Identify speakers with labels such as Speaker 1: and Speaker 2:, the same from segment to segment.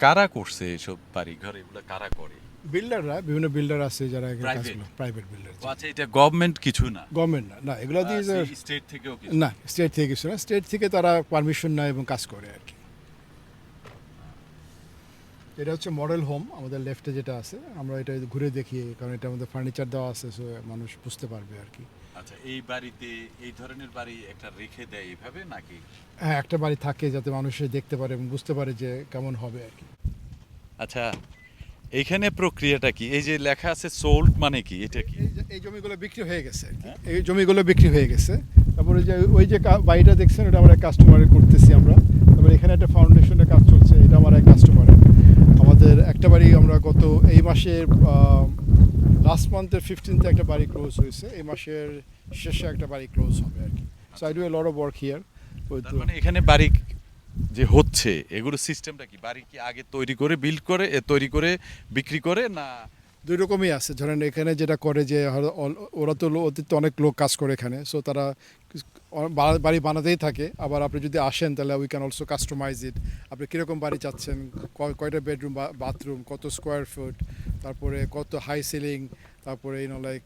Speaker 1: কারা করছে এসব বাড়ি ঘর এগুলো কারা করে?
Speaker 2: বিল্ডাররা বিভিন্ন বিল্ডার আছে যারা
Speaker 1: Private?
Speaker 2: প্রাইভেট বিল্ডার
Speaker 1: আচ্ছা এটা গভর্নমেন্ট কিছু না?
Speaker 2: গভর্নমেন্ট না না এগুলো দিয়ে যে-
Speaker 1: স্টেট থেকেও কিছু?
Speaker 2: না স্টেট থেকে কিছু না স্টেট থেকে তারা পারমিশন নেয় এবং কাজ করে আর কি। এটা হচ্ছে মডেল হোম আমাদের লেফটে যেটা আছে আমরা এটা ঘুরে দেখি কারণ এটা আমাদের ফার্নিচার দেওয়া আছে সো মানুষ বুঝতে পারবে আর কি।
Speaker 1: আচ্ছা এই বাড়িতে এই ধরনের বাড়ি একটা রেখে দেয় এভাবে নাকি?
Speaker 2: হ্যাঁ একটা বাড়ি থাকে যাতে মানুষে দেখতে পারে এবং বুঝতে পারে যে কেমন হবে আর কি।
Speaker 1: আচ্ছা এইখানে প্রক্রিয়াটা কি? এই যে লেখা আছে সোল্ড মানে কি? এটা কি?
Speaker 2: এই জমিগুলো বিক্রি হয়ে গেছে আর এই জমিগুলো বিক্রি হয়ে গেছে। তারপরে যে ওই যে বাড়িটা দেখছেন ওটা আমার কাস্টমারের করতেছি আমরা। তারপরে এখানে একটা ফাউন্ডেশনের কাজ চলছে এটা আমার এক কাস্টমারের আমাদের একটা বাড়ি আমরা গত এই মাসের লাস্ট মান্থের ফিফটিনতে একটা বাড়ি ক্লোজ হয়েছে, এই মাসের শেষে একটা বাড়ি ক্লোজ হবে আর কি। So I do a lot of work
Speaker 1: here মানে এখানে বাড়ি যে হচ্ছে, এগুলো সিস্টেমটা কি? বাড়ি কি আগে তৈরি করে বিল্ড করে তৈরি করে, বিক্রি করে, না
Speaker 2: দুই রকমই আছে। ধরেন এখানে যেটা করে যে ওরা তো অতীত অনেক লোক কাজ করে এখানে। সো তারা বাড়ি বানাতেই থাকে। আবার আপনি যদি আসেন, তাহলে we can also customize it আপনি কীরকম বাড়ি চাচ্ছেন? কয়টা বেডরুম বাথরুম কত স্কোয়ার ফুট তারপরে কত হাই সিলিং তারপরে ইউনো লাইক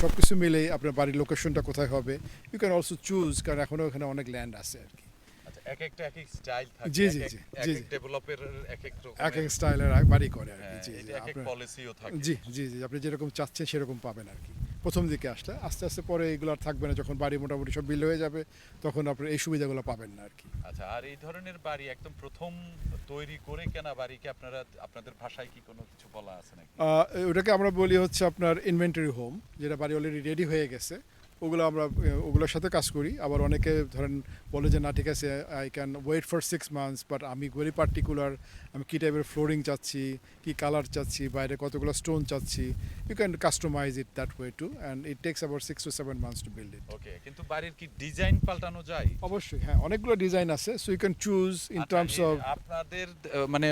Speaker 2: সব কিছু মিলেই আপনার বাড়ির লোকেশনটা কোথায় হবে? ইউ ক্যান অলসো চুজ কারণ এখনও এখানে অনেক ল্যান্ড আছে আর কি।
Speaker 1: এক একটা এক এক স্টাইল থাকে
Speaker 2: জি, জি, জি, জি,
Speaker 1: ডেভেলপের এক এক রকমের-
Speaker 2: এক এক স্টাইলের বাড়ি করে আর কি
Speaker 1: হ্যাঁ,
Speaker 2: জি
Speaker 1: এক এক পলিসিও থাকে।
Speaker 2: জি জি জি আপনি যেরকম চাচ্ছেন সেরকম পাবেন আর কি। প্রথম দিকে আসলে আস্তে আস্তে পরে এগুলো আর থাকবে না যখন বাড়ি মোটামুটি সব বিল হয়ে যাবে তখন আপনি এই সুবিধাগুলো পাবেন না আর কি।
Speaker 1: আচ্ছা আর এই ধরনের বাড়ি একদম প্রথম তৈরি করে কেনা বাড়ি কি আপনারা আপনাদের ভাষায় কি কোনো কিছু বলা আছে নাকি?
Speaker 2: ওটাকে আমরা বলি হচ্ছে আপনার ইনভেন্টরি হোম যেটা বাড়ি অলরেডি রেডি হয়ে গেছে। ওগুলো আমরা ওগুলোর সাথে কাজ করি। আবার অনেকে ধরেন বলে যে না ঠিক আছে I can wait for six months but আমি ভেরি পার্টিকুলার আমি কী টাইপের ফ্লোরিং চাচ্ছি কী কালার চাচ্ছি বাইরে কতগুলো স্টোন চাচ্ছি। You can customize it that way too and it takes about six to seven months to build it
Speaker 1: okay কিন্তু বাড়ির কি ডিজাইন পাল্টানো যায়?
Speaker 2: অবশ্যই হ্যাঁ অনেকগুলো ডিজাইন আছে so you can
Speaker 1: choose
Speaker 2: in
Speaker 1: terms
Speaker 2: of
Speaker 1: আপনাদের মানে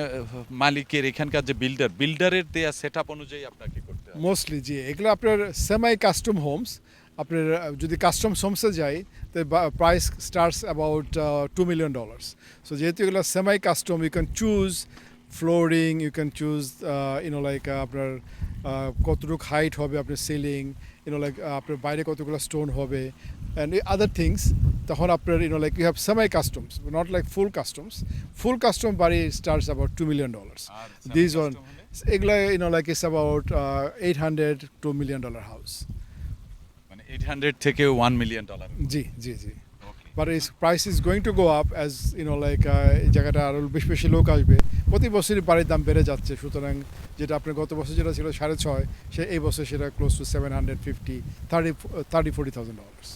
Speaker 1: মালিকের এখানকার যে বিল্ডার বিল্ডারের দেয়া সেটআপ অনুযায়ী আপনাকে করতে
Speaker 2: মোস্টলি জি এগুলো আপনার সেমাই কাস্টম হোমস আপনার যদি কাস্টম হোমসে যাই তো price starts about two million dollars so যেহেতু এগুলো semi custom you can choose flooring you can choose you know like আপনার কতটুকু হাইট হবে আপনার সিলিং ইউনো লাইক আপনার বাইরে কতগুলো স্টোন হবে অ্যান্ড আদার থিংস তখন আপনার you know like you have semi customs not like full customs full custom বাড়ি starts
Speaker 1: about
Speaker 2: two
Speaker 1: million
Speaker 2: dollars
Speaker 1: this one
Speaker 2: এগুলো you know like is about eight hundred to million dollar house
Speaker 1: মানে 800 থেকে 1 million dollar
Speaker 2: জি জি জি।
Speaker 1: But
Speaker 2: is price is going to go up as you know like এই জায়গাটা আরও বেশি বেশি লোক আসবে। প্রতি বছরই বাড়ির দাম বেড়ে যাচ্ছে। সুতরাং যেটা আপনার গত বছর যেটা ছিল সাড়ে ছয় সে এই বছর সেটা close to seven hundred fifty thirty thirty forty thousand dollars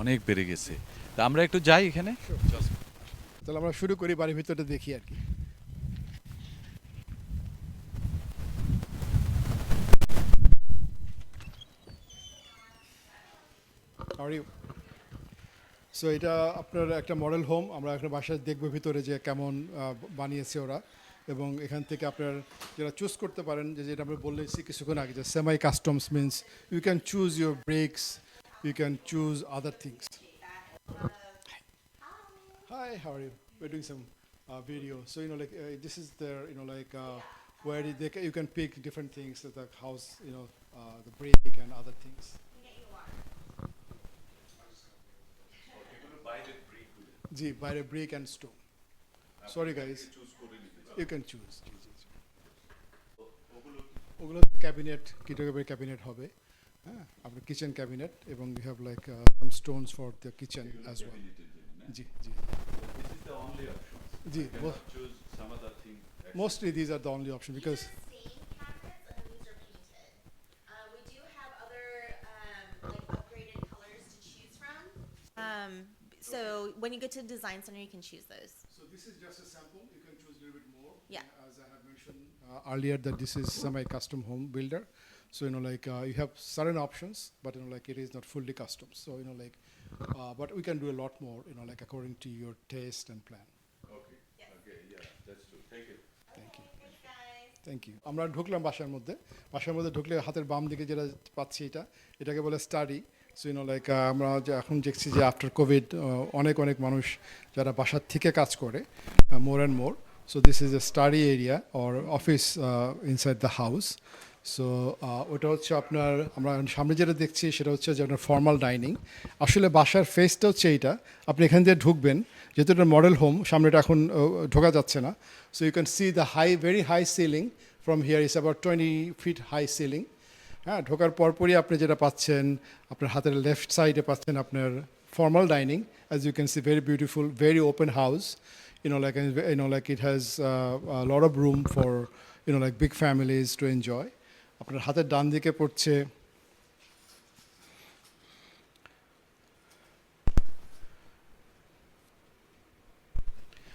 Speaker 1: অনেক বেড়ে গেছে। তা আমরা একটু যাই এখানে।
Speaker 2: তাহলে আমরা শুরু করি বাড়ির ভিতরটা দেখি আর কি। সো এটা আপনার একটা মডেল হোম আমরা এখন বাসায় দেখব ভিতরে যে কেমন বানিয়েছে ওরা। এবং এখান থেকে আপনার যেটা চুজ করতে পারেন, যে যেটা আমরা বললেছি কিছুক্ষণ আগে, যে semi customs means you can choose your bricks you can choose other things hi how are you doing some video so you know like this is there you know like where you can pick different things house you know the brick and other things জি বাইরে brick and stone sorry guys you can choose জি জি জি ওগুলো cabinet কি টাইপের cabinet হবে হ্যাঁ? আপনার kitchen cabinet এবং you have like some stones for the kitchen as well জি জি. জি mostly these are the only option because
Speaker 3: so when you get to design center, you can choose those.
Speaker 2: So this is just a sample. You can choose a little bit more.
Speaker 3: Yeah.
Speaker 2: Uh, As I have mentioned uh, earlier, that this is semi-custom home builder. So you know, like uh, you have certain options, but you know, like it is not fully custom. So you know, like, uh, but we can do a lot more. You know, like according to your taste and plan. Thank you.
Speaker 3: Thanks, guys.
Speaker 2: Thank you আমরা ঢুকলাম বাসার মধ্যে বাসার মধ্যে ঢুকলে হাতের বাম দিকে যেটা পাচ্ছি এটা এটাকে বলে স্টাডি সো ইউনো লাইক আমরা যে এখন দেখছি যে আফটার কোভিড অনেক অনেক মানুষ যারা বাসার থেকে কাজ করে more and more so this is a study area or office inside the house so ওটা হচ্ছে আপনার, আমরা সামনে যেটা দেখছি সেটা হচ্ছে যে আপনার ফর্মাল ডাইনিং আসলে বাসার ফেসটা হচ্ছে এইটা। আপনি এখান দিয়ে ঢুকবেন, যেহেতু এটা মডেল হোম সামনেটা এখন ঢোকা যাচ্ছে না। So you can see the high very high ceiling from here is about twenty feet high ceiling হ্যাঁ ঢোকার পরপরই আপনি যেটা পাচ্ছেন আপনার হাতের লেফট সাইডে পাচ্ছেন আপনার formal dining as you can see very beautiful very open house like it has uh, a lot of room for you know like big families to enjoy. আপনার হাতের ডান দিকে পড়ছে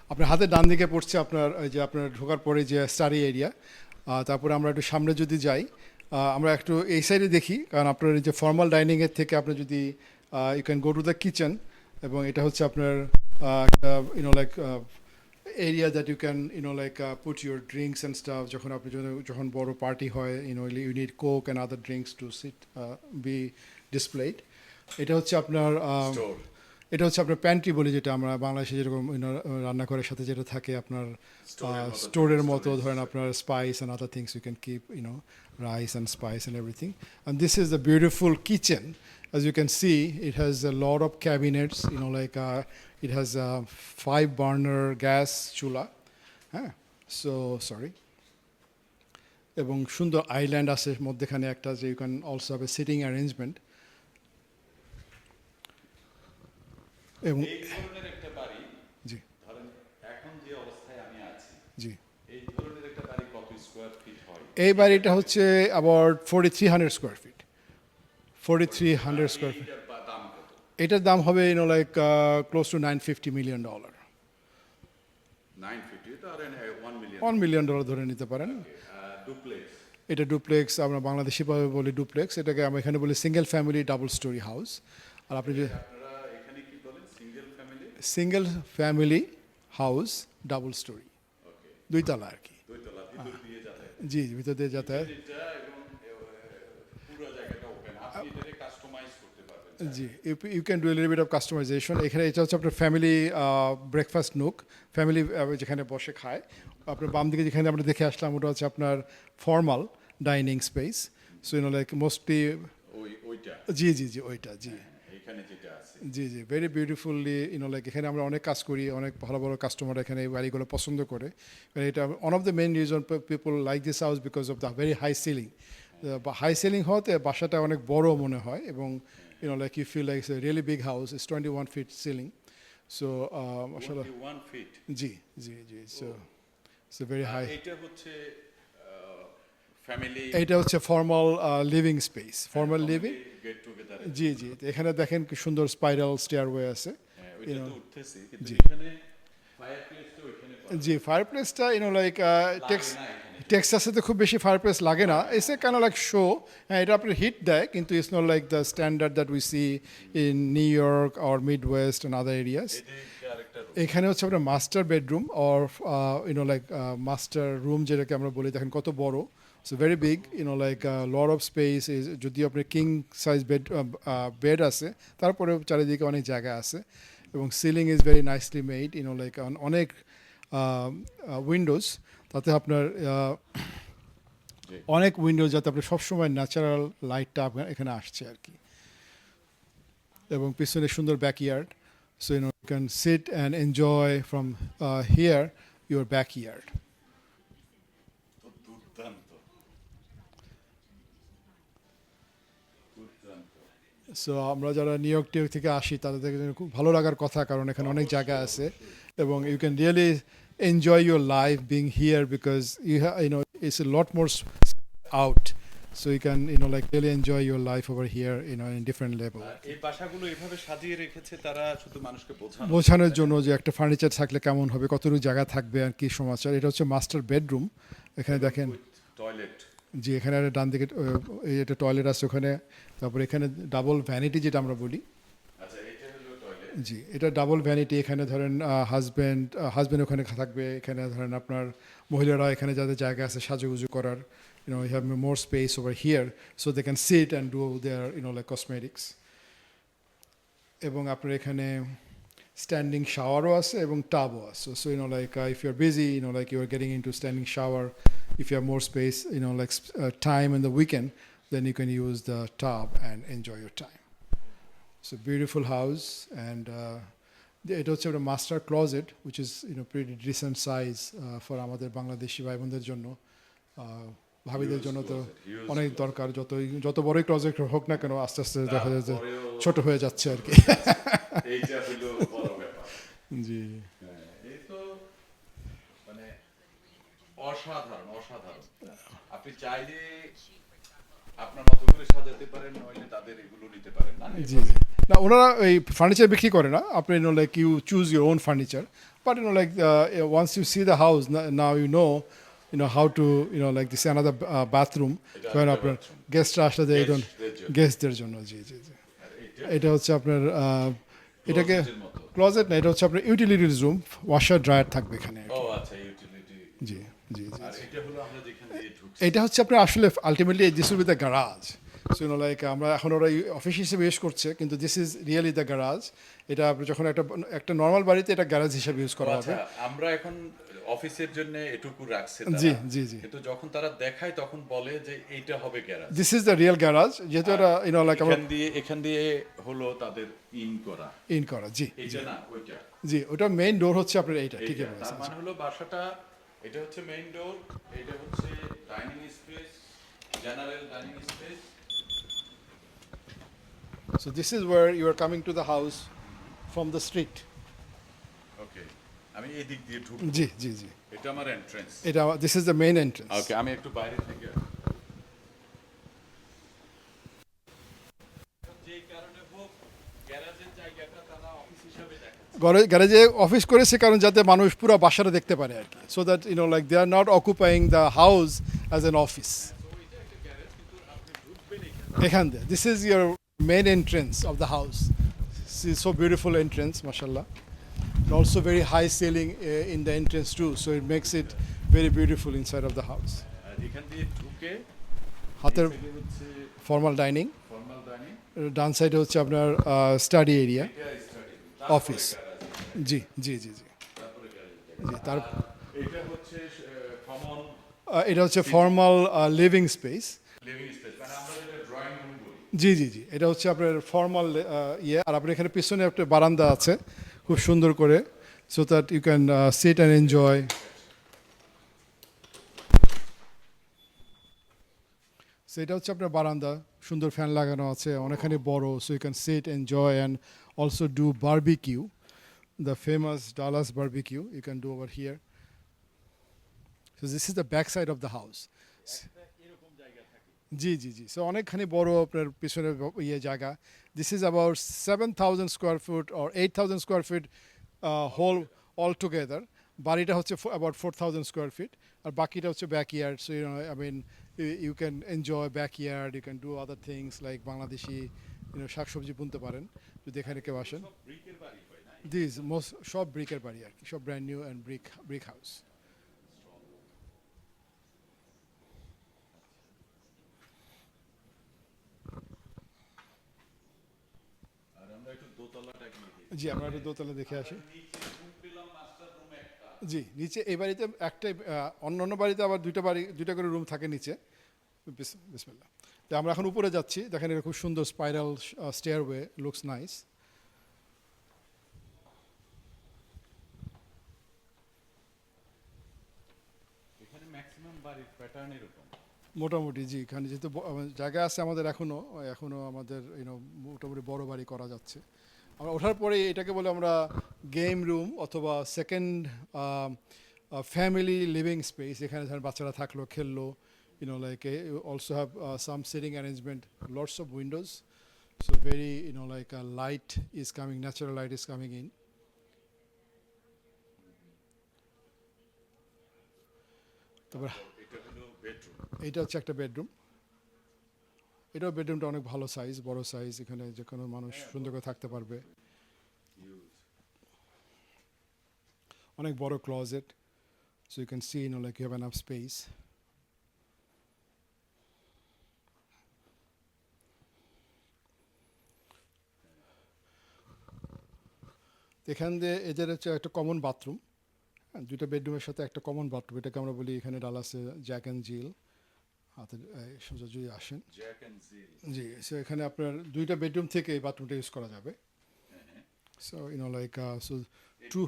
Speaker 2: আপনার হাতের ডান দিকে পড়ছে আপনার যে আপনার ঢোকার পরে যে স্টাডি এরিয়া তারপরে আমরা একটু সামনে যদি যাই আমরা একটু এই সাইডে দেখি কারণ আপনার এই যে ফর্মাল ডাইনিংয়ের থেকে আপনি যদি you can go to the kitchen এবং এটা হচ্ছে আপনার একটা you know like area that you can you know like put your drinks and stuff যখন আপনি যখন- বড় পার্টি হয় you know you need Coke and other drinks to sit be displayed এটা হচ্ছে আপনার এটা হচ্ছে আপনার প্যান্ট্রি বলি যেটা আমরা বাংলাদেশে যেরকম রান্নাঘরের সাথে যেটা থাকে আপনার স্টোরের মতো ধরেন আপনার spice and other things you can keep you no rice and spice and everything and this is the beautiful kitchen as you can see it has a lot of cabinets you know like uh, it has a five burner gas chula হ্যাঁ so sorry এবং সুন্দর island আছে মধ্যেখানে একটা যে you can also have a seating arrangement এবং
Speaker 1: এই
Speaker 2: বাড়িটা হচ্ছে about forty three hundred square feet forty
Speaker 1: three hundred square feet
Speaker 2: এটার দাম হবে you know like close
Speaker 1: to nine fifty million dollar
Speaker 2: one million dollar ধরে নিতে পারেন। এটা ডুপ্লেক্স আমরা বাংলাদেশিভাবে বলি ডুপ্লেক্স এটাকে আমরা এখানে বলি single family double story house আর আপনি যে single family house double story
Speaker 1: okay
Speaker 2: দুই তালা আর কি। জি ভিতর দিয়ে যাতায়াত। জি you can do little bit of customization এখানে এটা হচ্ছে আপনার ফ্যামিলি ব্রেকফাস্ট নুক ফ্যামিলি যেখানে বসে খায়। আপনার বাম দিকে যেখানে আমরা দেখে আসলাম ওটা হচ্ছে আপনার formal dining space so you know
Speaker 1: like mostly
Speaker 2: জি জি জি ওইটা জি।
Speaker 1: এখানে যেটা আছে।
Speaker 2: জি জি very beautifully you know like এখানে আমরা অনেক কাজ করি অনেক ভালো ভালো কাস্টমার এখানে এই বাড়িগুলো পছন্দ করে। মানে এটা one of the main reason people like this house because of the very high ceiling high ceiling হওয়াতে বাসাটা অনেক বড় মনে হয় এবং you know like you feel like really big house is twenty one feet ceiling
Speaker 1: so feet
Speaker 2: জি জি জি so so very high
Speaker 1: এটা হচ্ছে
Speaker 2: এইটা হচ্ছে formal living space
Speaker 1: formal living
Speaker 2: জি জি এখানে। দেখেন কি সুন্দর স্পাইরাল স্টেয়ারওয়ে আছে।
Speaker 1: কিন্তু
Speaker 2: জি। ফায়ারপ্লেসটা ইউনো লাইক টেক্স। টেক্সাসে তো খুব বেশি ফায়ারপ্লেস লাগে না। এসে কেন লাইক শো হ্যাঁ এটা আপনার হিট দেয় কিন্তু it's not like the standard that we see in New York or Midwest and other areas
Speaker 1: এটা।
Speaker 2: এখানে হচ্ছে আপনার master bedroom or you know like master room যেটাকে আমরা বলি দেখেন কত বড়। So very big you know like lot of space is যদিও আপনার কিং সাইজ বেড বেড আছে তারপরেও চারিদিকে অনেক জায়গা আছে এবং ceiling is very nicely made you know like অনেক উইন্ডোজ তাতে আপনার। অনেক উইন্ডোজ যাতে আপনার সবসময় ন্যাচারাল লাইটটা আপনার এখানে আসছে আর কি এবং পিছনে সুন্দর backyard so you know you can sit and enjoy from
Speaker 1: here your backyard
Speaker 2: so আমরা যারা নিউ ইয়র্ক টিউক থেকে আসি তাদের খুব ভালো লাগার কথা কারণ এখানে অনেক জায়গা আছে। এবং you can really enjoy your life being here because you you know it's a lot more out so you can you know like really enjoy your life over here you know in different
Speaker 1: level এই বাসাগুলো এভাবে সাজিয়ে রেখেছে তারা শুধু মানুষকে বোঝানো।
Speaker 2: বোঝানোর জন্য যে একটা ফার্নিচার থাকলে কেমন হবে কতটুকু জায়গা থাকবে আর কি সমাচার। এটা হচ্ছে মাস্টার বেডরুম এখানে দেখেন
Speaker 1: টয়লেট
Speaker 2: জি এখানে একটা ডান দিকে এই একটা টয়লেট আছে ওখানে তারপর এখানে ডাবল ভ্যানিটি যেটা আমরা বলি।
Speaker 1: আচ্ছা
Speaker 2: জি এটা ডাবল ভ্যানিটি এখানে ধরেন হাজব্যান্ড হাজব্যান্ড ওখানে থাকবে এখানে ধরেন আপনার মহিলারা এখানে যাদের জায়গা আছে সাজুগুজু করার you know you have more space over here so they can sit and do their you know like cosmetics এবং আপনার এখানে স্ট্যান্ডিং শাওয়ারও আছে এবং টাবও আছে. So you know like if you are busy you know like you are getting in to standing shower if you have more space you know like time in the weekend then you can use the tub and enjoy your time so beautiful house and এটা হচ্ছে একটা master closet which is you know pretty decent size for uh, আমাদের বাংলাদেশি ভাই বোনদের জন্য ভাবিদের জন্য তো অনেক দরকার। যতই যত বড়ই ক্লজেট হোক না কেন আস্তে আস্তে দেখা যায় যে ছোট হয়ে যাচ্ছে আর কি
Speaker 1: এইটা হলো বড় ব্যাপার
Speaker 2: জি।
Speaker 1: হ্যাঁ, এই তো মানে অসাধারণ অসাধারণ। আপনি চাইলে আপনার মতো করে সাজাতে পারেন নইলে তাদের এগুলো নিতে পারেন না।
Speaker 2: জি জি। না ওনারা এই ফার্নিচার বিক্রি করে না। আপনি know like you choose your own furniture but you know like once you see the house now you know know how to you know like this another bathroom কারণ আপনার গেস্টরা আসলে যে এই গেস্টদের জন্য। জি জি জি। এটা হচ্ছে আপনার আহ, এটাকে ক্লজেট না এটা হচ্ছে আপনার ইউটিলিটি রুম ওয়াশার ড্রায়ার থাকবে এখানে
Speaker 1: ও আচ্ছা ইউটিলিটি
Speaker 2: জি জি জি
Speaker 1: এটা
Speaker 2: হচ্ছে আপনার আসলে ultimately this will be the garage so you know like আমরা এখন ওরা অফিস হিসেবে ইউজ করছে কিন্তু this is really the garage এটা আপনি যখন একটা একটা নর্মাল বাড়িতে এটা গ্যারাজ হিসেবে ইউজ করা হবে।
Speaker 1: আচ্ছা আমরা এখন অফিসের জন্য এটুকু রাখছে তারা।
Speaker 2: জি, জি, জি।
Speaker 1: কিন্তু যখন তারা দেখায় তখন বলে যে এইটা হবে garage
Speaker 2: this is the real garage যেহেতু এটা ইউনো লাইক আমরা
Speaker 1: এখান দিয়ে এখান দিয়ে হলো তাদের ইন করা।
Speaker 2: ইন করা জি।
Speaker 1: এইটা না ওইটা।
Speaker 2: জি ওটা মেইন ডোর হচ্ছে আপনার এইটা ঠিকই
Speaker 1: এইটা।
Speaker 2: বলেছেন।
Speaker 1: তার মানে হলো বাসাটা এটা হচ্ছে মেইন ডোর এটা হচ্ছে dining space general dining space
Speaker 2: so this is where you are coming to the house from the street
Speaker 1: okay আমি এই দিক দিয়ে ঢুক
Speaker 2: জি জি জি।
Speaker 1: এটা আমার এন্ট্রেন্স
Speaker 2: এটা this is the main entrance
Speaker 1: okay আমি একটু বাইরে থেকে যে কারণে হোক গ্যারাজের জায়গাটা তারা অফিস
Speaker 2: গ্যারেজে অফিস করেছে কারণ যাতে মানুষ পুরো বাসাটা দেখতে পারে আর কি। So that you know like they are not occupying the house as an office এখান। দিয়ে। This is your main entrance of the house so beautiful entrance মাসাল্লাহ and also very high ceiling uh, in the entrance too so it makes it very beautiful inside of the house. হাতের formal dining ডান সাইডে হচ্ছে আপনার study area office জি জি জি জি। জি তার
Speaker 1: এটা হচ্ছে
Speaker 2: ফর্মাল লিভিং স্পেস জি জি জি এটা হচ্ছে আপনার ফর্মাল ইয়ে। আর আপনার এখানে পিছনে একটা বারান্দা আছে। খুব সুন্দর করে so that you can sit and enjoy so এটা হচ্ছে আপনার বারান্দা, সুন্দর ফ্যান লাগানো আছে, অনেকখানি বড় so you can sit enjoy and also do barbecue the famous Dallas barbecue you can do over here so this is the back side of the house জি জি জি। সো অনেকখানি বড় আপনার পিছনে ইয়ে জায়গা। This is about seven thousand square foot or eight thousand square feet whole all together বাড়িটা হচ্ছে about four thousand square feet আর বাকিটা হচ্ছে backyard so I mean you can enjoy backyard you can do other things like Bangladeshi শাকসবজি বুনতে পারেন যদি এখানে কেউ আসেন। দিস মোস্ট সব ব্রিকের বাড়ি আর কি। সব brand new and brick brick house
Speaker 1: আর আমরা একটু দোতলাটাকে দেখি
Speaker 2: জি আমরা একটু দোতলা দেখে আসি। জি নিচে এই বাড়িতে একটাই অন্য অন্য বাড়িতে আবার দুইটা বাড়ি দুইটা করে রুম থাকে নিচে। বিস- বিসমিল্লাহ। তো আমরা এখন উপরে যাচ্ছি। দেখেন এটা খুব সুন্দর স্পাইরাল স্টেয়ারওয়ে লুকস নাইস মোটামুটি জি এখানে যেহেতু জায়গা আছে আমাদের এখনও এখনও আমাদের ইউনো মোটামুটি বড় বাড়ি করা যাচ্ছে। আমরা ওঠার পরে এটাকে বলে আমরা গেম রুম অথবা সেকেন্ড ফ্যামিলি লিভিং স্পেস এখানে ধরেন বাচ্চারা থাকল খেললো you know like a also have some sitting arrangement lots of windows so very you know like light is coming natural light is
Speaker 1: coming in তারপর এটা
Speaker 2: এইটা হচ্ছে একটা বেডরুম এটাও বেডরুমটা অনেক ভালো সাইজ বড় সাইজ এখানে যে কোনো মানুষ সুন্দর করে থাকতে পারবে। অনেক বড় closet so you can see know like you have enough space এখান দিয়ে এদের হচ্ছে একটা কমন বাথরুম হ্যাঁ দুইটা বেডরুমের সাথে একটা কমন বাথরুম এটাকে আমরা বলি এখানে ডালাসে জ্যাক অ্যান্ড জিল হাতের সোজা যদি আসেন। জি সো এখানে আপনার দুইটা বেডরুম থেকে এই বাথরুমটা ইউজ করা যাবে। So you know like so to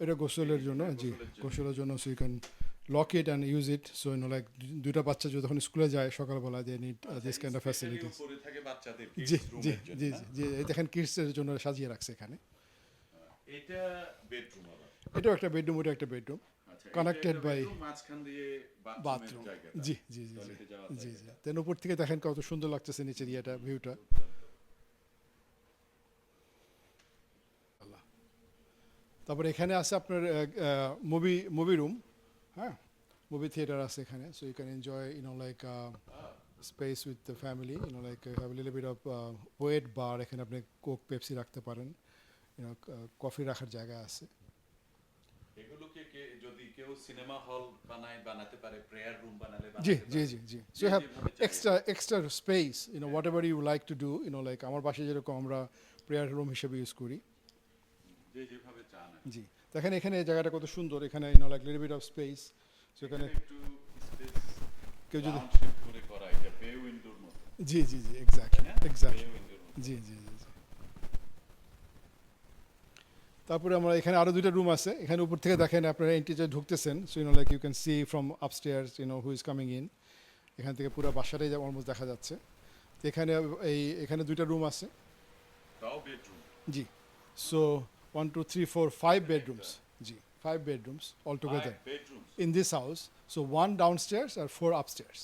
Speaker 2: এটা গোসলের জন্য জি গোসলের জন্য। So you can lock it and use it so you know like দুইটা বাচ্চা যদি যখন স্কুলে যায় সকালবেলা they need this
Speaker 1: kind of বাচ্চাদের
Speaker 2: জি জি জি জি দেখেন কিডসের জন্য সাজিয়ে রাখছে এখানে।
Speaker 1: এটা বেডরুম
Speaker 2: এটাও একটা বেডরুম ওটা একটা বেডরুম
Speaker 1: মাঝখান দিয়ে
Speaker 2: বাথরুম জি জি জি জি জি জি। দেন উপর থেকে দেখেন কত সুন্দর লাগতেছে নিচের ইয়েটা ভিউটা তারপর এখানে আছে আপনার মুভি মুভি রুম হ্যাঁ? মুভি থিয়েটার আছে এখানে। So you can enjoy you know like space with the family you know like have little bit of wet bar এখানে আপনি কোক পেপসি রাখতে পারেন। ইউনো কফি রাখার জায়গা আছে।
Speaker 1: এগুলোকে সিনেমা হল বানায় বানাতে পারে প্রেয়ার রুম বানালে
Speaker 2: জি জি জি জি। So
Speaker 1: have extra
Speaker 2: extra space you know whatever you like to do you know like আমার পাশে যেরকম আমরা প্রেয়ার রুম হিসেবে ইউজ করি। জি। দেখেন এখানে জায়গাটা কত সুন্দর এখানে you know like little bit
Speaker 1: of space সেখানে
Speaker 2: কেউ যদি জি জি জি এক্স্যাক্টলি এক্স্যাক্টলি জি জি জি। তারপরে আমরা এখানে আরও দুইটা রুম আছে। এখানে উপর থেকে দেখেন আপনারা এন্ট্রিতে ঢুকতেছেন so you know like you can see from upstairs you know who is coming in এখান থেকে পুরো বাসাটাই অলমোস্ট দেখা যাচ্ছে। তো এখানে এই এখানে দুইটা রুম আছে। জি। So one two three four five bedrooms G
Speaker 1: five
Speaker 2: bedrooms all together. So one downstairs or four upstairs.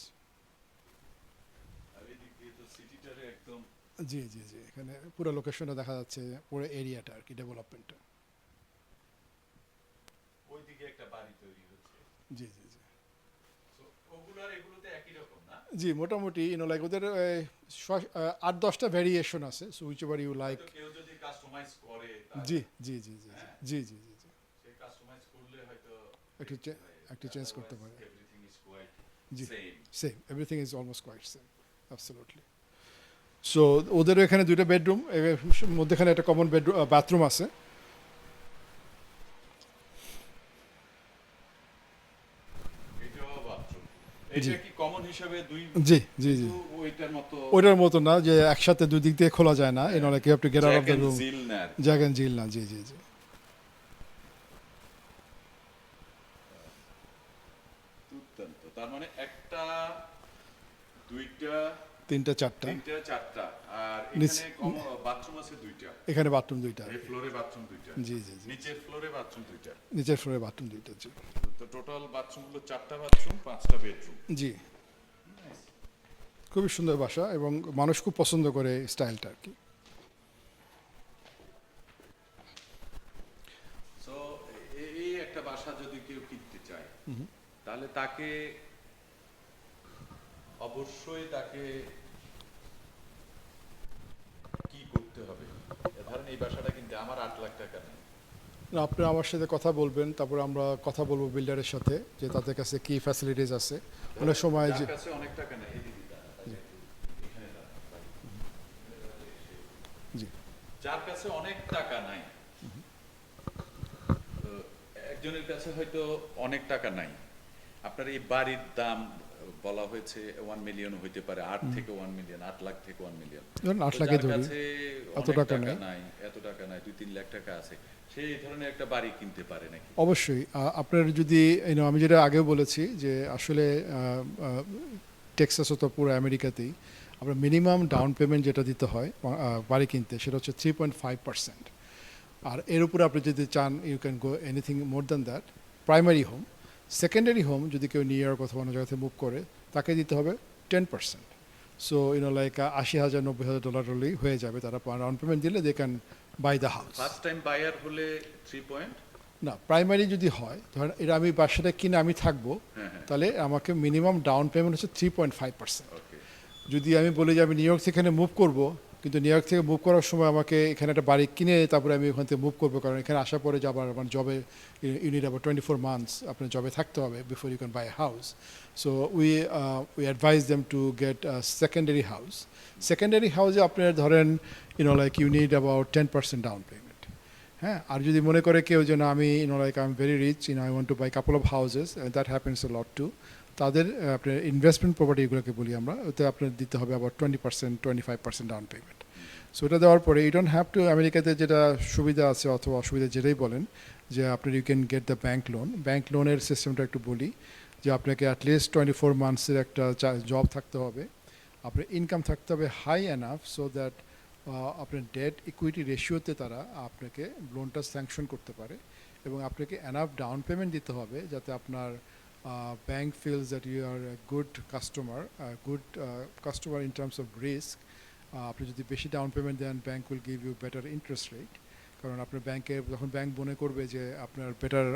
Speaker 1: আর ফোর তো
Speaker 2: জি জি জি। এখানে পুরো লোকেশনটা দেখা যাচ্ছে পুরো এরিয়াটা আর কি ডেভেলপমেন্টটা
Speaker 1: ওইদিকে একটা বাড়ি তৈরি হচ্ছে।
Speaker 2: জি জি জি। জি মোটামুটি ইউনো লাইক ওদের আট দশটা ভ্যারিয়েশন আছে। So whichever you like জি জি জি জি জি। জি জি জি
Speaker 1: হয়তো
Speaker 2: একটু একটু change করতে পারে। জি।
Speaker 1: Same
Speaker 2: same everything is almost quite same absolutely so ওদেরও এখানে দুইটা বেডরুম মধ্যেখানে একটা কমন বেডরুম বাথরুম আছে
Speaker 1: এটাও বাথরুম
Speaker 2: জি।
Speaker 1: এটা কি কমন হিসাবে দুই
Speaker 2: জি জি জি।
Speaker 1: ওইটার মতো
Speaker 2: ওইটার মতো না যে একসাথে দুই দিক দিয়ে খোলা যায় না। You know like have to get
Speaker 1: out
Speaker 2: of
Speaker 1: the
Speaker 2: room
Speaker 1: জিল না আর কি।
Speaker 2: জ্যাক এন্ড জিল না জি জি জি।
Speaker 1: তার মানে একটা দুইটা
Speaker 2: তিনটা চারটা।
Speaker 1: তিনটা চারটা।
Speaker 2: নিচ-
Speaker 1: এখানে বাথরুম আছে দুইটা।
Speaker 2: এখানে বাথরুম দুইটা।
Speaker 1: এই ফ্লোরে বাথরুম দুইটা।
Speaker 2: জি জি
Speaker 1: নিচের ফ্লোরে বাথরুম দুইটা।
Speaker 2: নিচের ফ্লোরে বাথরুম দুইটা জি।
Speaker 1: তো টোটাল বাথরুমগুলো চারটা বাথরুম পাঁচটা বেডরুম
Speaker 2: জি। খুবই সুন্দর বাসা এবং মানুষ খুব পছন্দ করে স্টাইলটা আর কি।
Speaker 1: সো এই একটা বাসা যদি কেউ কিনতে চায় তাহলে তাকে অবশ্যই তাকে কি করতে হবে। ধরেন এই বাসাটা কিনতে আমার আট লাখ টাকা নেই।
Speaker 2: না, আপনি আমার সাথে কথা বলবেন তারপর আমরা কথা বলব বিল্ডারের সাথে যে তাদের কাছে কি ফ্যাসিলিটিস আছে। অনেক সময় যে
Speaker 1: অনেক টাকা নেই।
Speaker 2: জি।
Speaker 1: যার কাছে অনেক টাকা নাই একজনের কাছে হয়তো অনেক টাকা নাই। আপনার এই বাড়ির দাম বলা হয়েছে ওয়ান মিলিয়ন হইতে পারে আট থেকে ওয়ান মিলিয়ন আট লাখ থেকে ওয়ান মিলিয়ন
Speaker 2: আট
Speaker 1: এত টাকা
Speaker 2: নাই।
Speaker 1: এত টাকা নাই দুই তিন লাখ টাকা আছে সে এই ধরনের একটা বাড়ি কিনতে পারে নাকি?
Speaker 2: অবশ্যই আপনার যদি আমি যেটা আগেও বলেছি যে আসলে টেক্সাস তো পুরো আমেরিকাতেই আপনার মিনিমাম ডাউন পেমেন্ট যেটা দিতে হয় বাড়ি কিনতে সেটা হচ্ছে থ্রি পয়েন্ট ফাইভ পার্সেন্ট আর এর উপরে আপনি যদি চান you can go anything more than that primary home secondary home যদি কেউ নিউ ইয়র্ক অথবা অন্য জায়গাতে মুভ করে তাকে দিতে হবে ten percent so you know like আশি হাজার নব্বই হাজার ডলার হলেই হয়ে যাবে তারা ডাউন পেমেন্ট দিলে they can buy the house
Speaker 1: first time buyer হলে থ্রি পয়েন্ট
Speaker 2: না প্রাইমারি যদি হয় ধরেন এটা আমি বাসাটা কিনে আমি থাকব
Speaker 1: হ্যাঁ হ্যাঁ।
Speaker 2: তাহলে আমাকে মিনিমাম ডাউন পেমেন্ট হচ্ছে থ্রি পয়েন্ট ফাইভ পার্সেন্ট যদি আমি বলি যে আমি নিউ ইয়র্ক সেখানে মুভ করব কিন্তু নিউ ইয়র্ক থেকে মুভ করার সময় আমাকে এখানে একটা বাড়ি কিনে তারপরে আমি ওখান থেকে মুভ করব। কারণ এখানে আসার পরে যে আবার আমার জবে ইউনিট আবার টোয়েন্টি ফোর মান্থস আপনার জবে থাকতে হবে before you can buy house so we we advice them to get secondary house secondary হাউসে আপনার ধরেন you know like you need about ten percent down payment হ্যাঁ? আর যদি মনে করে কেউ যে না, আমি you know like I am very rich in I want to buy couple of houses that happens lot to তাদের আপনার ইনভেস্টমেন্ট প্রপার্টিগুলোকে বলি আমরা, ওতে আপনার দিতে হবে আবার twenty percent twenty five percent down payment so এটা দেওয়ার পরে ইউ ডোন্ট হ্যাভ টু আমেরিকাতে যেটা সুবিধা আছে অথবা অসুবিধা যেটাই বলেন, যে আপনার you can get the bank loan bank লোনের সিস্টেমটা একটু বলি, যে আপনাকে অ্যাটলিস্ট টোয়েন্টি ফোর মান্থসের একটা জব থাকতে হবে। আপনার ইনকাম থাকতে হবে হাই এনাফ সো দ্যাট আপনার ডেট ইকুইটি রেশিওতে তারা আপনাকে লোনটা স্যাংশন করতে পারে এবং আপনাকে এনাফ ডাউন পেমেন্ট দিতে হবে যাতে আপনার bank feels that you are good customer good customer in terms of risk আপনি যদি বেশি down payment then bank will give you better interest rate কারণ আপনার ব্যাংকে যখন ব্যাংক মনে করবে যে আপনার বেটার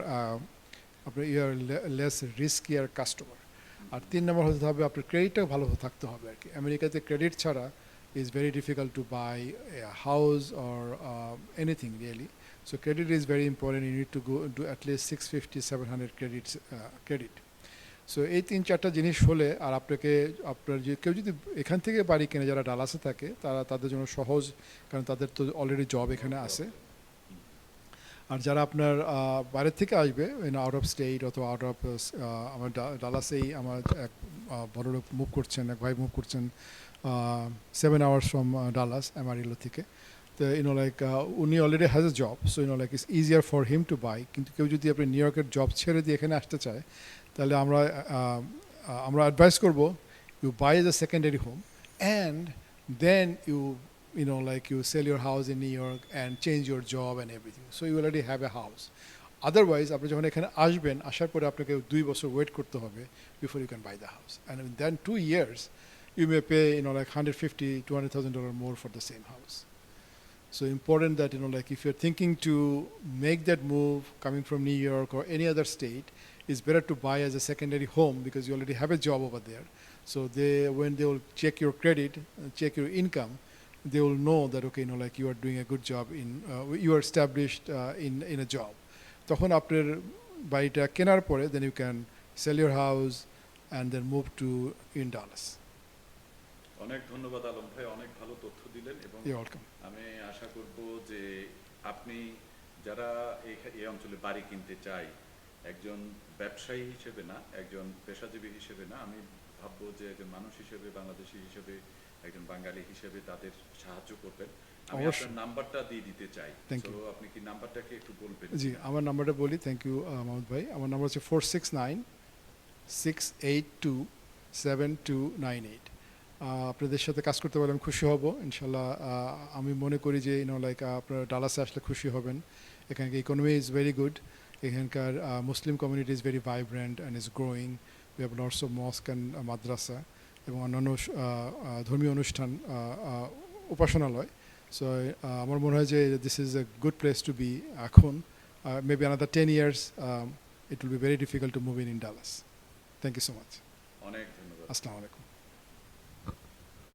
Speaker 2: আপনার your less risk your customer আর তিন নম্বর হতে হবে আপনার ক্রেডিটটা ভালো থাকতে হবে আর কি। আমেরিকাতে ক্রেডিট ছাড়া is very difficult to buy a house or uh, anything really. So credit is very important. You need to go do at least 650, 700 credits uh, credit. So এই তিন চারটা জিনিস হলে আর আপনাকে আপনার যে কেউ যদি এখান থেকে বাড়ি কেনে যারা ডালাসে থাকে তারা তাদের জন্য সহজ কারণ তাদের তো অলরেডি জব এখানে আছে আর যারা আপনার বাইরের থেকে আসবে আউট অফ স্টেট অথবা আউট অফ আমার ডালাসেই আমার এক আহ, বড় লোক মুভ করছেন এক ভাই মুভ করছেন seven hours from Dallas Amarillo থেকে তো ইউনো লাইক উনি already has a job so you know like it's easier for him to buy কিন্তু কেউ যদি আপনি নিউ ইয়র্কের জব ছেড়ে দিয়ে এখানে আসতে চায় তাহলে আমরা আহ, আহ, আমরা অ্যাডভাইস করব you buy as a secondary home and then you you know, like you sell your house in New York and change your job and everything. So you already have a house. Aotherwise, আপনি যখন এখানে আসবেন আসার পরে আপনাকে দুই বছর wait করতে হবে before you can buy the house and then two years you may pay you know like hundred fifty two hundred thousand dollar more for the same house So important that you know, like if you're thinking to make that move coming from New York or any other state, it's better to buy as a secondary home because you already have a job over there. So they, when they will check your credit, uh, check your income, they will know that okay, you know, like you are doing a good job in, uh, you are established uh, in in a job. তখন আপনার বাড়িটা কেনার পরে then you can sell your house and then move to in Dallas.
Speaker 1: অনেক ধন্যবাদ আলম ভাই অনেক ভালো তথ্য দিলেন এবং আমি আশা করব যে আপনি যারা এই অঞ্চলে বাড়ি কিনতে চাই একজন ব্যবসায়ী হিসেবে না একজন পেশাজীবী হিসেবে না আমি ভাববো যে একজন মানুষ হিসেবে বাংলাদেশি হিসেবে একজন বাঙালি হিসেবে তাদের সাহায্য করবেন। আমি। আপনার নাম্বারটা দিয়ে দিতে চাই। তো আপনি কি নাম্বারটাকে একটু বলবেন?
Speaker 2: জি আমার নাম্বারটা বলি থ্যাংক ইউ মাহমুদ ভাই। আমার নাম্বার হচ্ছে four six nine six eight two seven two nine eight আপনাদের সাথে কাজ করতে পারলে আমি খুশি হব। ইনশাল্লাহ আমি মনে করি যে ইউনো লাইক আপনারা ডালাসে আসলে খুশি হবেন। এখানকার ইকোনমি ইজ ভেরি গুড এখানকার Muslim community is very vibrant and is growing we have lots of mosque and madrasa এবং অন্যান্য ধর্মীয় অনুষ্ঠান উপাসনালয়। সো আমার মনে হয় যে this is a good place to be এখন। Uh, maybe another 10 years, um, it will be very difficult to in Dallas thank you so much
Speaker 1: অনেক ধন্যবাদ।
Speaker 2: Assalamu alaikum.